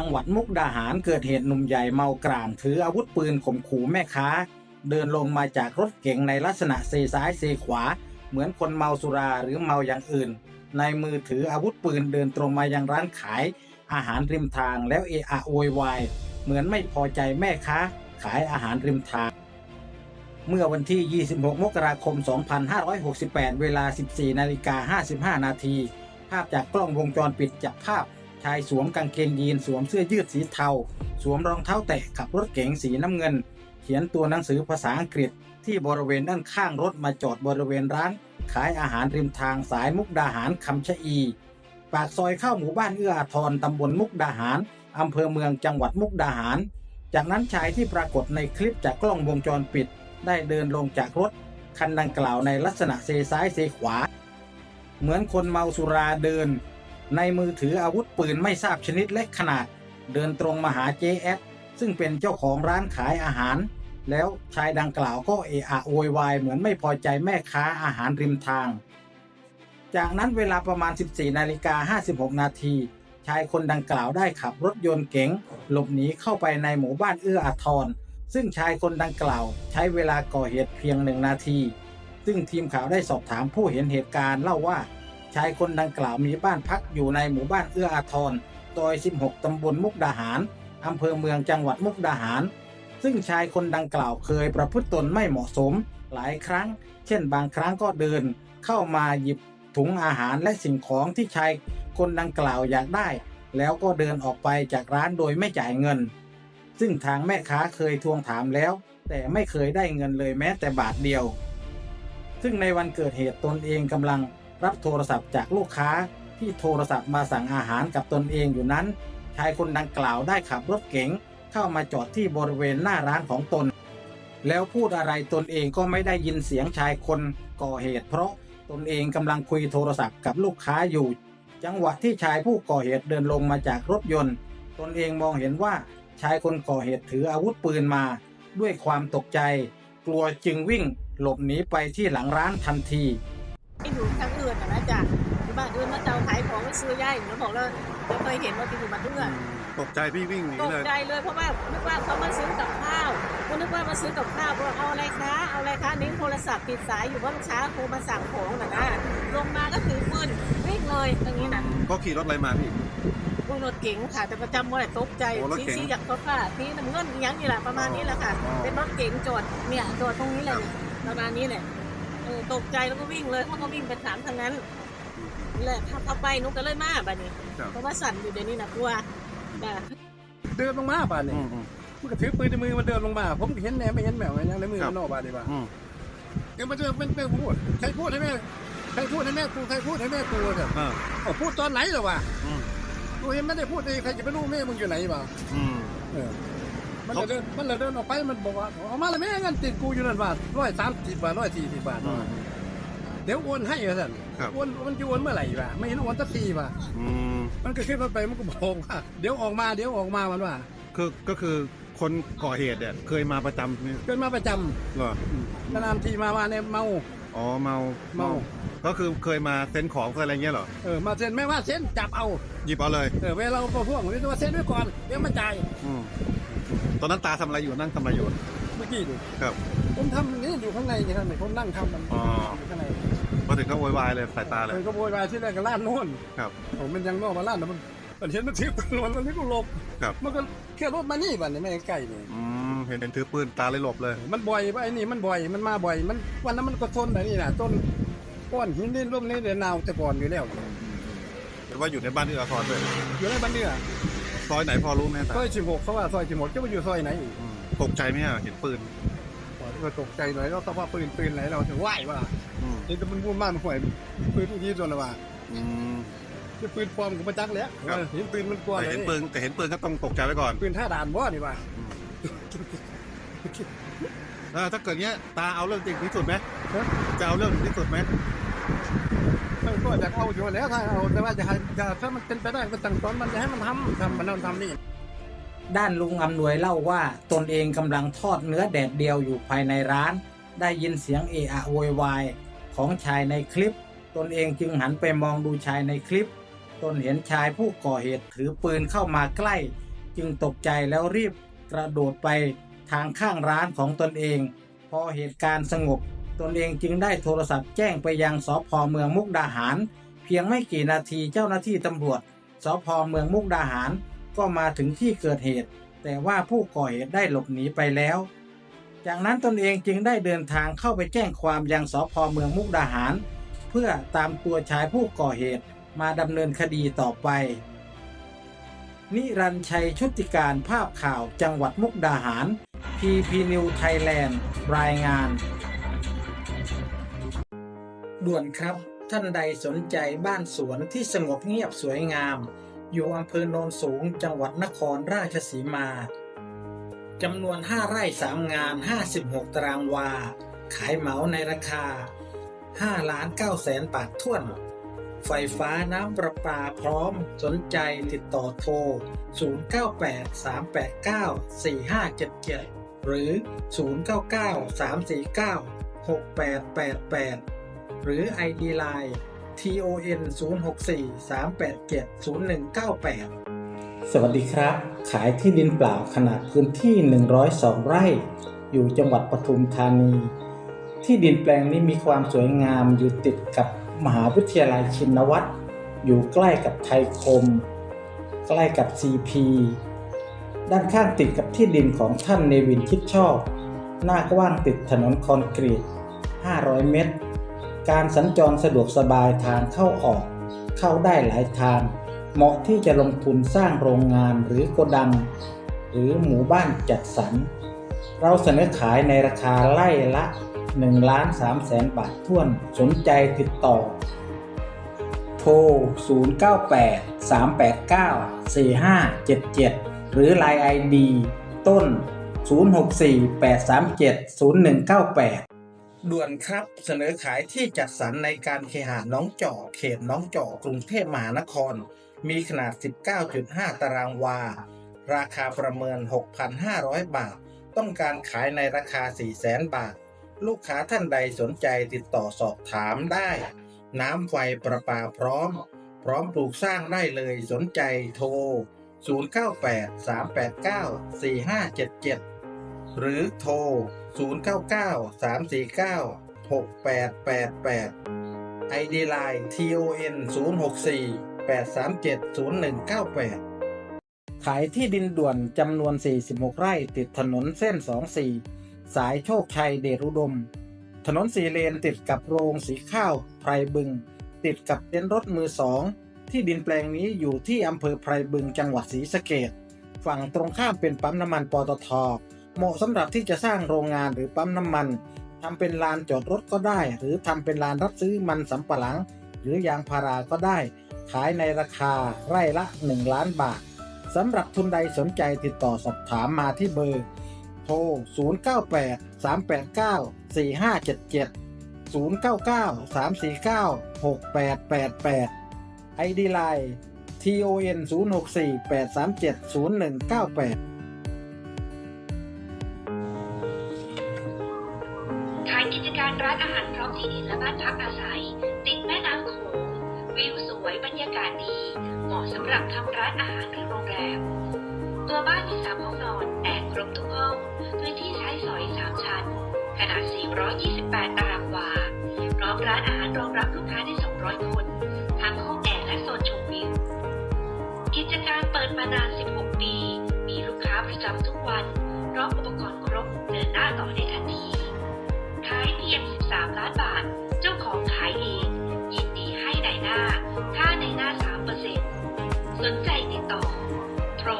จังหวัดมุกดาหารเกิดเหตุหนุ่มใหญ่เมากร่างถืออาวุธปืนข่มขู่แม่ค้า เดินลงมาจากรถเก๋งในลักษณะเซซ้ายเซขวา เหมือนคนเมาสุราหรือเมาอย่างอื่น ในมือถืออาวุธปืนเดินตรงมายังร้านขาย อาหารริมทางแล้วเอะอะโวยวายเหมือนไม่พอใจแม่ค้า ขายอาหารริมทาง เมื่อวันที่ 26 มกราคม 2568 เวลา 14นาฬิกา55 นาทีภาพจากกล้องวงจรปิดจับภาพ ชายสวมกางเกงยีนสวมเสื้อยืดสีเทา สวมรองเท้าแตะขับรถเก๋งสีน้ำเงิน เขียนตัวหนังสือภาษาอังกฤษ ที่บริเวณด้านข้างรถมาจอดบริเวณร้าน ขายอาหารริมทางสายมุกดาหารคำชะอี ปากซอยเข้าหมู่บ้านเอื้ออาทรตำบลมุกดาหารอำเภอเมืองจังหวัดมุกดาหาร จากนั้นชายที่ปรากฏในคลิปจากกล้องวงจรปิด ได้เดินลงจากรถคันดังกล่าวในลักษณะเซซ้ายเซขวา เหมือนคนเมาสุราเดิน ในมือถืออาวุธปืนไม่ทราบชนิดและขนาด เดินตรงมาหาเจแอดซึ่งเป็นเจ้าของร้านขายอาหาร แล้วชายดังกล่าวก็เอะอะโวยวายเหมือนไม่พอใจแม่ค้าอาหารริมทาง จากนั้นเวลาประมาณ 14นาฬิกา56 นาทีชายคนดังกล่าวได้ขับรถยนต์เก๋งหลบหนีเข้าไปในหมู่บ้านเอื้ออาทร ซึ่งชายคนดังกล่าว ใช้เวลาก่อเหตุเพียงหนึ่งนาที ซึ่งทีมข่าวได้สอบถามผู้เห็นเหตุการณ์เล่าว่า ชายคนดังกล่าวมีบ้านพักอยู่ในหมู่บ้านเอื้ออาทรซอย 16 ตำบลมุกดาหาร อำเภอเมืองจังหวัดมุกดาหาร ซึ่งชายคนดังกล่าวเคยประพฤติตนไม่เหมาะสมหลายครั้ง เช่นบางครั้งก็เดิน เข้ามาหยิบถุงอาหารและสิ่งของที่ชายคนดังกล่าวอยากได้ แล้วก็เดินออกไปจากร้านโดยไม่จ่ายเงิน ซึ่งทางแม่ค้าเคยทวงถามแล้ว แต่ไม่เคยได้เงินเลยแม้แต่บาทเดียว ซึ่งในวันเกิดเหตุตนเองกำลัง รับโทรศัพท์จากลูกค้าที่โทรศัพท์มาสั่งอาหารกับตนเองอยู่นั้น ชายคนดังกล่าวได้ขับรถเก๋งเข้ามาจอดที่บริเวณหน้าร้านของตน แล้วพูดอะไรตนเองก็ไม่ได้ยินเสียงชายคนก่อเหตุ เพราะตนเองกำลังคุยโทรศัพท์กับลูกค้าอยู่ จังหวะที่ชายผู้ก่อเหตุเดินลงมาจากรถยนต์ ตนเองมองเห็นว่าชายคนก่อเหตุถืออาวุธปืนมา ด้วยความตกใจ กลัวจึงวิ่งหลบหนีไปที่หลังร้านทันที ที่อยู่ทางอื่นนะนะจ๊ะที่บ้านอื่นมาเตาขายของไปซื้อย่ายหนูบอกแล้วเราเคยเห็นว่าที่อยู่บ้านเพื่อนตกใจพี่วิ่งหนีตกเลย ใจเลยเพราะว่านึกว่าเขามาซื้อกับข้าวก็นึกว่ามาซื้อกับข้าวบอกเอาอะไรคะเอาอะไรคะนิ้โทรศัพท์ติดสายอยู่ว่าลูกค้าโทรมาสั่งของน่ะนะลงมาก็ถือปืนวิ่งเลยอย่างนี้นะก็ขี่รถอะไรมาพี่พวกรถเก๋งค่ะแต่ประจำว่าตกใจโอ้รถซีเก๋งซีอยากรถค่ะที่น้ำเงินอีหยังนี่แหละประมาณนี้แหละค่ะ อ๋อ เป็นรถเก๋งจอดเนี่ยจอดตรงนี้เลยเนี่ยประมาณนี้แหละเออ ตกใจแล้วก็วิ่งเลยเพราะเขาวิ่งไปถามทางนั้นนี่แหละถ้าเขาไปนุกก็เลยมาบัดนี้ครับ เพราะว่าสั่นอยู่เดี๋ยวนี้นะกลัวจ้ะเดินลงมาบาดอืนี่มอืม มันก็ถือปืนในมือมันเดินลงมา ผมก็เห็นแหนไม่เห็นแมวอะไรยังในมือครับ มันนอกบาดนี่บาอืมเดี๋ยวมันจะเป็นเป็นพูดใครพูดให้แม่ใครพูดให้แม่กูใครพูดให้แม่กูเนี่ยอ่าเอาพูดตอนไหนเหรอวะอืมกูเห็นไม่ได้พูดเลยใครจะไปรู้แม่มึงอยู่ไหนบ่าอืมเออ มันเลยเดินมันเลยเดินออกไปมันบอกว่าเอามาเลยแม่เงินติดกูอยู่นั่นบาทร้อยสามสิบบาทร้อยสี่สิบบาท อืม เดี๋ยวโอนให้เหรอท่านครับ โอนมันจะโอนเมื่อไหร่วะไม่เห็นโอนสักทีวะอืมมันก็ขึ้นรถไปมันก็บอกว่าเดี๋ยวออกมาเดี๋ยวออกมามันว่าคือก็คือคนก่อเหตุเนี่ยเคยมาประจำเนี่ยเกินมาประจำเหรอนานๆทีมามาเนี่ยเมา อ๋อเมาเมา ก็คือเคยมาเซ็นของเคยอะไรเงี้ยเหรอเออมาเซ็นไม่ว่าเซ็นจับเอาหยิบเอาเลย เออเวลาเราพวกนี้ว่าเซ็นไว้ก่อนเดี๋ยวมาจ่ายอืม ตอนนั้นตาทำอะไรอยู่นั่งทำอะไรอยู่เมื่อกี้ดูครับ ผมทำนี่อยู่ข้างในนี่ครับนี่ผมนั่งทำมันอ๋ออยู่ข้างในมาถึงก็โวยวายเลยสายตาเลยเออก็โวยวายที่แรกก็ล้านโน่นครับ ผมมันยังนอกมาล้านแล้วมันมันเห็นมันถือปืนมันมันไม่ก็หลบครับ มันก็แค่รถมานี่บัดนี่ไม่ใกล้นี่อืมเห็นเห็นถือปืนตาเลยหลบเลย มันบ่อยว่าไอ้นี่มันบ่อยมันมาบ่อย มันวันนั้นมันก็ทนแต่นี่น่ะต้นก้อนหินนี่ร่มนี่เดือนนาวแต่ก่อนอยู่แล้วหรือว่าอยู่ในบ้านที่อาทรด้วยอยู่ในบ้านเนี่ย ซอยไหนพอรู้ไหมตาซอยสิบหกเขาว่าซอยสิบหกจะไปอยู่ซอยไหนอีกอืมตกใจไหมอะเห็นปืนก็ตกใจหน่อยแล้วก็ว่าปืนปืนไหนเราถึงไหวว่าอืมนี่จะมันวุ่นมากมันห่วยปืนที่ที่ส่วนละว่าอืมจะปืนปลอมกูมาจักแล้วครับเออเห็นปืนมันกลัวแต่เลยเห็นปืนแต่เห็นปืนก็ต้องตกใจไว้ก่อนปืนท่าด่านบ่นี่ว่าเออถ้าเกิดเงี้ยตาเอาเรื่องจริงที่สุดไหมจะเอาเรื่องถึงที่สุดไหม็จะเอาอยู่แล้วถ้าเอาแต่ว่าจะให้จะถ้ามันเป็นไปได้ก็ตั้งตอนมันจะให้มันทำทำมันทำทำนี่ด้านลุงอำนวยเล่าว่าตนเองกำลังทอดเนื้อแดดเดียวอยู่ภายในร้าน ได้ยินเสียงเอะอะโวยวายของชายในคลิป ตนเองจึงหันไปมองดูชายในคลิป ตนเห็นชายผู้ก่อเหตุถือปืนเข้ามาใกล้ จึงตกใจแล้วรีบกระโดดไปทางข้างร้านของตนเอง พอเหตุการณ์สงบ ตนเองจึงได้โทรศัพท์แจ้งไปยังสพเมืองมุกดาหาร เพียงไม่กี่นาทีเจ้าหน้าที่ตำรวจสพเมืองมุกดาหาร ก็มาถึงที่เกิดเหตุ แต่ว่าผู้ก่อเหตุได้หลบหนีไปแล้ว จากนั้นตนเองจึงได้เดินทางเข้าไปแจ้งความยังสพเมืองมุกดาหาร เพื่อตามตัวชายผู้ก่อเหตุมาดำเนินคดีต่อไป นิรันชัยชุติการภาพข่าวจังหวัดมุกดาหาร PP New Thailand รายงาน ด่วนครับ ท่านใดสนใจบ้านสวนที่สงบเงียบสวยงาม อยู่อำเภอโนนสูงจังหวัดนครราชสีมาจำนวน 5 ไร่ 3 งาน 56 ตารางวา ขายเหมาในราคา 5 ล้าน9แสนบาทท้วน ไฟฟ้าน้ำประปาพร้อมสนใจติดต่อโทร 0983894577 หรือ 0993496888 หรือ ID Line TON 064 387 0198 สวัสดีครับ ขายที่ดินเปล่าขนาดพื้นที่ 102 ไร่ อยู่จังหวัดปทุมธานี ที่ดินแปลงนี้มีความสวยงามอยู่ติดกับมหาวิทยาลัยชินวัตร อยู่ใกล้กับไทยคม ใกล้กับ CP ด้านข้างติดกับที่ดินของท่านเนวินคิดชอบ หน้ากว้างติดถนนคอนกรีต 500 เมตร การสัญจรสะดวกสบายทางเข้าออก เข้าได้หลายทาง เหมาะที่จะลงทุนสร้างโรงงานหรือโกดัง หรือหมู่บ้านจัดสรร เราเสนอขายในราคาไล่ละ1ล้าน3แสนบาทท้วนสนใจติดต่อ โทร 098 389 4577 หรือ Line ID ต้น 064 837 0198 ด่วนครับเสนอขายที่จัดสรรในการเคหะน้องจอกเขตน้องจอกกรุงเทพมหานคร มีขนาด 19.5 ตารางวา ราคาประเมิน 6,500 บาท ต้องการขายในราคา 400,000 บาท ลูกค้าท่านใดสนใจติดต่อสอบถามได้ น้ำไฟประปาพร้อม พร้อมปลูกสร้างได้เลยสนใจโทร 098 389 4577 หรือโทร 099 349 6888 ID Line TON 064 837 0198 ขายที่ดินด่วนจำนวน 46 ไร่ติดถนนเส้น 24 สายโชคชัยเดชอุดม ถนนสีเลนติดกับโรงสีข้าวไพรบึง ติดกับเต็นท์รถมือสองที่ดินแปลงนี้อยู่ที่อำเภอไพรบึงจังหวัดศรีสะเกดฝั่งตรงข้ามเป็นปั๊มน้ำมันปตท เหมาะสำหรับที่จะสร้างโรงงานหรือปั๊มน้ำมันทำเป็นลานจอดรถก็ได้ หรือทำเป็นลานรับซื้อมันสำปะหลัง หรือยางพาราก็ได้ ขายในราคาไร่ละ 1 ล้านบาทสำหรับทุนใดสนใจติดต่อสอบถามมาที่เบอร์ โทร 098 389 4577 099 349 6888 ID Line TON 064 ที่ดินและบ้านพักอาศัย ติดแม่น้ำโขงวิวสวยบรรยากาศดี เหมาะสำหรับทำร้านอาหารหรือโรงแรม ตัวบ้านมีสามห้องนอนแอร์ครบทุกห้อง พื้นที่ใช้สอยสามชั้น ขนาด 428 ตารางวาพร้อมร้านอาหารรองรับลูกค้าได้ 200 คนทั้งห้องแอร์และโซนชมวิว กิจการเปิดมานาน 16 ปี มีลูกค้าประจำทุกวันพร้อมอุปกรณ์ครบเดินหน้าต่อได้ทันที ขายเพียง 3 ล้านบาท เจ้าของขายเองยินดีให้ในหน้า ค่าในหน้า 3%สนใจติดต่อโทร